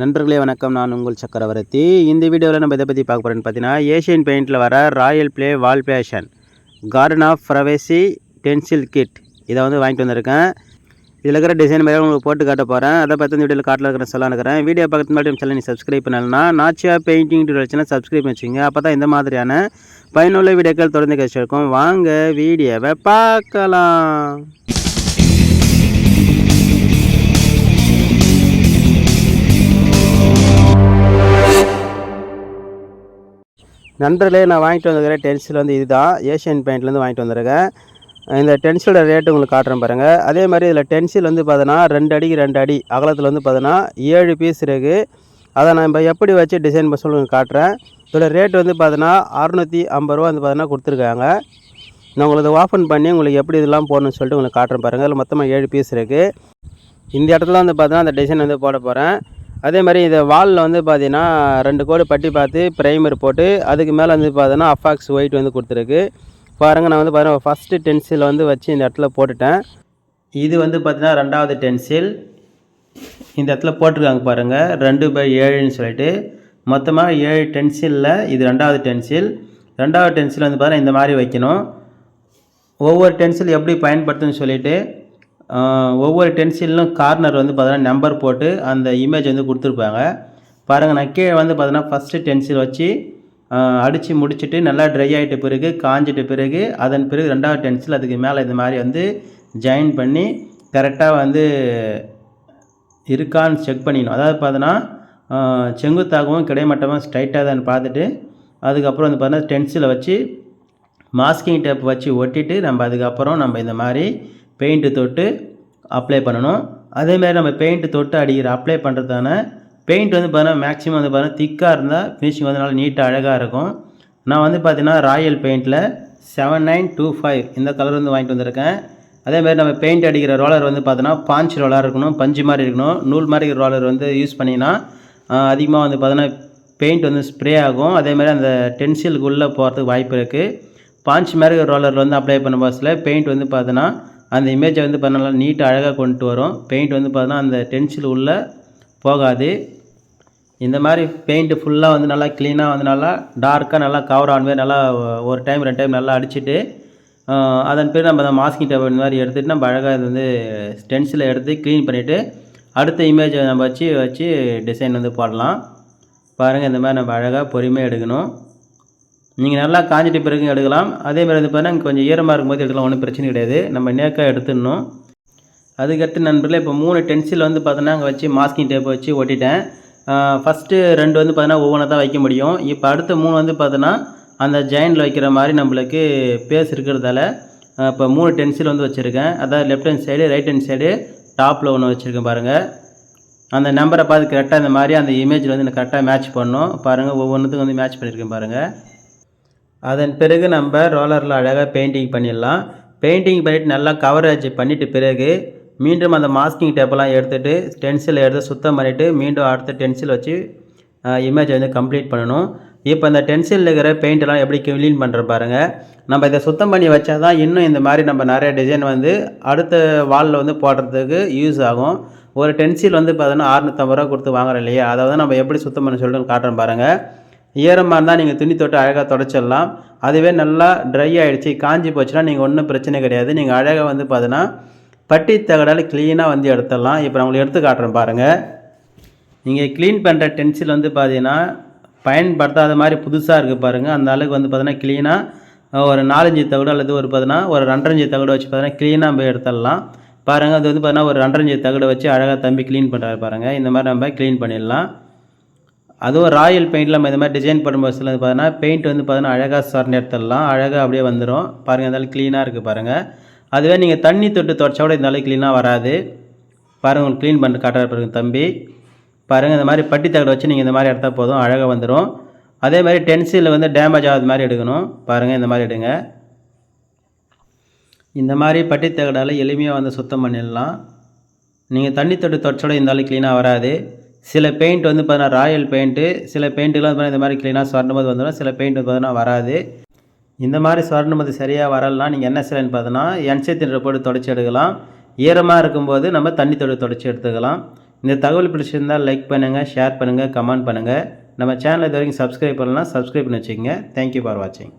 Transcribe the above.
நண்பர்களே வணக்கம். நான் உங்கள் சக்கரவர்த்தி. இந்த வீடியோவில் நம்ம இதை பற்றி பார்க்க போகிறோன்னு பார்த்தீங்கன்னா ஏஷியன் பெயிண்டில் வர royal play wall fashion garden of ஃப்ரவேசி stencil kit இதை வந்து வாங்கிட்டு வந்திருக்கேன். இதில் இருக்கிற டிசைன் மாதிரி உங்களுக்கு போட்டு காட்ட போகிறேன் அதை பற்றி இந்த வீடியோவில் காட்டில் இருக்கிற சொல்ல இருக்கிறேன் வீடியோ பக்கத்து மாதிரி சேனல் நீ சப்ஸ்கிரைப் பண்ணலன்னா நாச்சியா பெயிண்டிங் டியூட்டோரியல் சப்ஸ்கிரைப் பண்ணி வச்சுங்க அப்போ தான் இந்த மாதிரியான பயனுள்ள வீடியோக்கள் தொடர்ந்து கழிச்சிருக்கோம் வாங்க வீடியோவை பார்க்கலாம். நண்பர்களே நான் வாங்கிட்டு வந்திருக்கிற டென்சில் வந்து இதுதான். ஏஷியன் பெயிண்ட்லேருந்து வாங்கிட்டு வந்திருக்கேன். இந்த டென்சிலோட ரேட்டு உங்களுக்கு காட்டுறேன் பாருங்கள் அதே மாதிரி இதில் டென்சில் வந்து பார்த்தோன்னா ரெண்டு அடிக்கு ரெண்டு அடி அகலத்தில் வந்து பார்த்தோன்னா ஏழு பீஸ் இருக்குது அதை நான் இப்போ எப்படி வச்சு டிசைன் பண்ண சொல்லி காட்டுறேன். இதோட ரேட் வந்து பார்த்தோன்னா அறுநூற்றி ஐம்பது ரூபா வந்து பார்த்தோன்னா கொடுத்துருக்காங்க. நான் உங்களுக்கு ஓப்பன் பண்ணி உங்களுக்கு எப்படி இதெல்லாம் போடணும்னு சொல்லிட்டு உங்களுக்கு காட்டுறேன் பாருங்கள் அதில் மொத்தமாக ஏழு பீஸ் இருக்குது இந்த இடத்துல வந்து பார்த்தோன்னா அந்த டிசைன் வந்து போட போகிறேன் அதே மாதிரி இந்த வாலில் வந்து பார்த்தீங்கன்னா ரெண்டு கோடு பட்டி பார்த்து ப்ரைமர் போட்டு அதுக்கு மேலே வந்து பார்த்தீங்கன்னா அஃபாக்ஸ் ஒயிட் வந்து கொடுத்துருக்கு. பாருங்கள் நான் வந்து பார்த்தீங்கன்னா ஃபஸ்ட்டு டென்சில் வந்து வச்சு இந்த இடத்துல போட்டுட்டேன். இது வந்து பார்த்தீங்கன்னா ரெண்டாவது டென்சில் இந்த இடத்துல போட்டிருக்காங்க பாருங்கள் ரெண்டு பை ஏழுன்னு சொல்லிட்டு. மொத்தமாக ஏழு டென்சிலில் இது ரெண்டாவது டென்சில் ரெண்டாவது டென்சில் வந்து பார்த்தீங்கன்னா இந்த மாதிரி வைக்கணும். ஒவ்வொரு டென்சில் எப்படி பயன்படுத்துன்னு சொல்லிவிட்டு ஒவ்வொரு டென்சிலும் கார்னர் வந்து பார்த்தோன்னா நம்பர் போட்டு அந்த இமேஜ் வந்து கொடுத்துருப்பாங்க. பாருங்கள் நான் கீழே வந்து பார்த்தோன்னா ஃபஸ்ட்டு டென்சில் வச்சு அடித்து முடிச்சுட்டு நல்லா ட்ரை ஆகிட்ட பிறகு காஞ்சிட்ட பிறகு அதன் பிறகு ரெண்டாவது டென்சில் அதுக்கு மேலே இந்த மாதிரி வந்து ஜாயின் பண்ணி கரெக்டாக வந்து இருக்கான்னு செக் பண்ணிக்கணும். அதாவது பார்த்தோன்னா செங்குத்தாகவும் கிடைமட்டமாக ஸ்ட்ரைட்டாக தான் பார்த்துட்டு அதுக்கப்புறம் வந்து பார்த்தோன்னா டென்சிலை வச்சு மாஸ்கிங் டேப் வச்சு ஒட்டிட்டு நம்ம அதுக்கப்புறம் நம்ம இந்த மாதிரி பெயிண்ட்டு தொட்டு அப்ளை பண்ணணும். அதேமாதிரி நம்ம பெயிண்ட்டு தொட்டு அடிக்கிற அப்ளை பண்ணுறதான பெயிண்ட் வந்து பார்த்தீங்கன்னா மேக்ஸிமம் வந்து பார்த்தீங்கன்னா திக்காக இருந்தால் ஃபினிஷிங் வந்து நல்லா நீட்டாக அழகாக இருக்கும். நான் வந்து பார்த்தீங்கன்னா ராயல் பெயிண்ட்டில் செவன் நைன் டூ ஃபைவ் இந்த கலர் வந்து வாங்கிட்டு வந்திருக்கேன். அதே மாதிரி நம்ம பெயிண்ட் அடிக்கிற ரோலர் வந்து பார்த்தோன்னா பாஞ்ச் ரோலர் இருக்கணும் பஞ்சு மாதிரி இருக்கணும். நூல் மாதிரி ரோலர் வந்து யூஸ் பண்ணிங்கன்னா அதிகமாக வந்து பார்த்தோன்னா பெயிண்ட் வந்து ஸ்ப்ரே ஆகும். அதே மாதிரி அந்த டென்சிலுக்கு உள்ளே போகிறதுக்கு வாய்ப்பு இருக்குது பாஞ்ச் மாதிரி ரோலர் வந்து அப்ளை பண்ண பஸ்ஸில் பெயிண்ட் வந்து பார்த்தோன்னா அந்த இமேஜை வந்து பண்ணலாம் நீட்டாக அழகாக கொண்டு வரும். பெயிண்ட் வந்து பார்த்தோன்னா அந்த டென்சில் உள்ளே போகாது. இந்த மாதிரி பெயிண்ட்டு ஃபுல்லாக வந்து நல்லா க்ளீனாக வந்து நல்லா டார்க்காக நல்லா கவர் ஆன் மாதிரி நல்லா ஒரு டைம் ரெண்டு டைம் நல்லா அடிச்சுட்டு அதன் பிறகு நம்ம அந்த மாஸ்கிங் டேப் இந்த மாதிரி எடுத்துகிட்டு நம்ம அழகாக இது வந்து ஸ்டென்சில் எடுத்து க்ளீன் பண்ணிவிட்டு அடுத்த இமேஜை நம்ம வச்சு வச்சு டிசைன் வந்து போடலாம். பாருங்கள் இந்த மாதிரி நம்ம அழகாக பொறுமையாக எடுக்கணும். நீங்கள் நல்லா காஞ்சிட்டு பிறகு எடுக்கலாம். அதே மாதிரி வந்து பார்த்தீங்கன்னா கொஞ்சம் ஈரமாக இருக்கும்போது எடுக்கலாம் ஒன்றும் பிரச்சனை கிடையாது. நம்ம நேக்காக எடுத்துடணும். அதுக்கடுத்து நண்பர்களே இப்போ மூணு டென்சில் வந்து பார்த்தோன்னா அங்கே வச்சு மாஸ்கிங் டேப் வச்சு ஒட்டிட்டேன். ஃபஸ்ட்டு ரெண்டு வந்து பார்த்தோன்னா ஒவ்வொன்றா தான் வைக்க முடியும். இப்போ அடுத்த மூணு வந்து பார்த்தோன்னா அந்த ஜாயிண்டில் வைக்கிற மாதிரி நம்மளுக்கு பேஸ் இருக்கிறதால இப்போ மூணு டென்சில் வந்து வச்சுருக்கேன். அதாவது left hand side right hand side டாப்பில் ஒன்று வச்சுருக்கேன் பாருங்கள் அந்த நம்பரை பார்த்து கரெக்டாக இந்த மாதிரி அந்த இமேஜில் வந்து எனக்கு கரெக்டாக மேட்ச் பண்ணணும். பாருங்கள் ஒவ்வொன்றுத்துக்கும் வந்து மேட்ச் பண்ணியிருக்கேன் பாருங்கள் அதன் பிறகு நம்ம ரோலரில் அழகாக பெயிண்டிங் பண்ணிடலாம். பெயிண்டிங் பண்ணிவிட்டு நல்லா கவரேஜ் பண்ணிவிட்டு பிறகு மீண்டும் அந்த மாஸ்கிங் டேப்பெல்லாம் எடுத்துகிட்டு டென்சிலை எடுத்து சுத்தம் பண்ணிவிட்டு மீண்டும் அடுத்த டென்சில் வச்சு இமேஜை வந்து கம்ப்ளீட் பண்ணணும். இப்போ இந்த டென்சிலில் இருக்கிற பெயிண்டெல்லாம் எப்படி க்ளீன் பண்ணுற பாருங்கள் நம்ம இதை சுத்தம் பண்ணி வச்சா தான் இன்னும் இந்த மாதிரி நம்ம நிறைய டிசைன் வந்து அடுத்த வாலில் வந்து போடுறதுக்கு யூஸ் ஆகும். ஒரு டென்சில் வந்து பார்த்தோன்னா அறுநூத்தம்பது ரூபா கொடுத்து வாங்குறோம் இல்லையா? அதை வந்து நம்ம எப்படி சுத்தம் பண்ண சொல்லிட்டு காட்டுறோம் பாருங்கள் ஈரமாக இருந்தால் நீங்கள் துணி தொட்டு அழகாக தொடச்சிடலாம். அதுவே நல்லா ட்ரை ஆகிடுச்சி காஞ்சி போச்சுன்னா நீங்கள் ஒன்றும் பிரச்சனை கிடையாது. நீங்கள் அழகாக வந்து பார்த்தீங்கன்னா பட்டி தகடால் க்ளீனாக வந்து எடுத்துடலாம். இப்போ நான் உங்களுக்கு எடுத்து காட்டுறேன் பாருங்கள் நீங்கள் க்ளீன் பண்ணுற டென்சில் வந்து பார்த்தீங்கன்னா பயன்படுத்தாத மாதிரி புதுசாக இருக்குது பாருங்கள் அந்த அளவுக்கு வந்து பார்த்தீங்கன்னா க்ளீனாக ஒரு நாலஞ்சு தகடு அல்லது ஒரு பார்த்தீங்கன்னா ஒரு ரெண்டரஞ்சு தகடு வச்சு பார்த்தீங்கன்னா க்ளீனாக போய் எடுத்துடலாம். பாருங்கள் அது வந்து பார்த்தீங்கன்னா ஒரு ரெண்டரைஞ்சு தகடு வச்சு அழகாக தம்பி க்ளீன் பண்ணுறாரு பாருங்கள் இந்த மாதிரி நம்ம க்ளீன் பண்ணிடலாம். அதுவும் ராயல் பெயிண்டில் நம்ம இந்த மாதிரி டிசைன் பண்ணும்போது சில பார்த்தீங்கன்னா பெயிண்ட் வந்து பார்த்தீங்கன்னா அழகாக சார்ந்த இடத்துலலாம் அழகாக அப்படியே வந்துடும் பாருங்கள் இருந்தாலும் க்ளீனாக இருக்குது பாருங்கள் அதுவே நீங்கள் தண்ணி தொட்டு தொடச்சா கூட இருந்தாலும் க்ளீனாக வராது. பாருங்கள் உங்களுக்கு க்ளீன் பண்ணி காட்டுற பாருங்கள் தம்பி. பாருங்கள் இந்த மாதிரி பட்டி தகடு வச்சு நீங்கள் இந்த மாதிரி எடுத்தால் போதும் அழகாக வந்துடும் அதே மாதிரி டென்சிலில் வந்து டேமேஜ் ஆகாத மாதிரி எடுக்கணும். பாருங்கள் இந்த மாதிரி எடுங்க. இந்த மாதிரி பட்டி தகடால் எளிமையாக வந்து சுத்தம் பண்ணிடலாம். நீங்கள் தண்ணி தொட்டு தொடச்சோட இருந்தாலும் க்ளீனாக வராது. சில பெயிண்ட் வந்து பார்த்தீங்கன்னா ராயல் பெயிண்ட்டு சில பெயிண்ட்டுலாம் வந்து இந்த மாதிரி க்ளீனாக சொர்ணமது வந்துடும் சில பெயிண்ட் வந்து பார்த்தீங்கன்னா வராது. இந்த மாதிரி சொர்ணமது சரியாக வரலனா நீங்கள் என்ன செய்யலன்னு பார்த்தோன்னா என்சை போட்டு தொடச்சி எடுக்கலாம். ஈரமாக இருக்கும்போது நம்ம தண்ணி தொட்டு தொடச்சி எடுத்துக்கலாம். இந்த தகவல் பிடிச்சிருந்தால் லைக் பண்ணுங்கள் ஷேர் பண்ணுங்கள் கமெண்ட் பண்ணுங்கள் நம்ம சேனல் இது வரைக்கும் சப்ஸ்கிரைப் பண்ணலாம் சப்ஸ்கிரைப் பண்ணி வச்சுக்கோங்க. தேங்க்யூ ஃபார் வாட்சிங்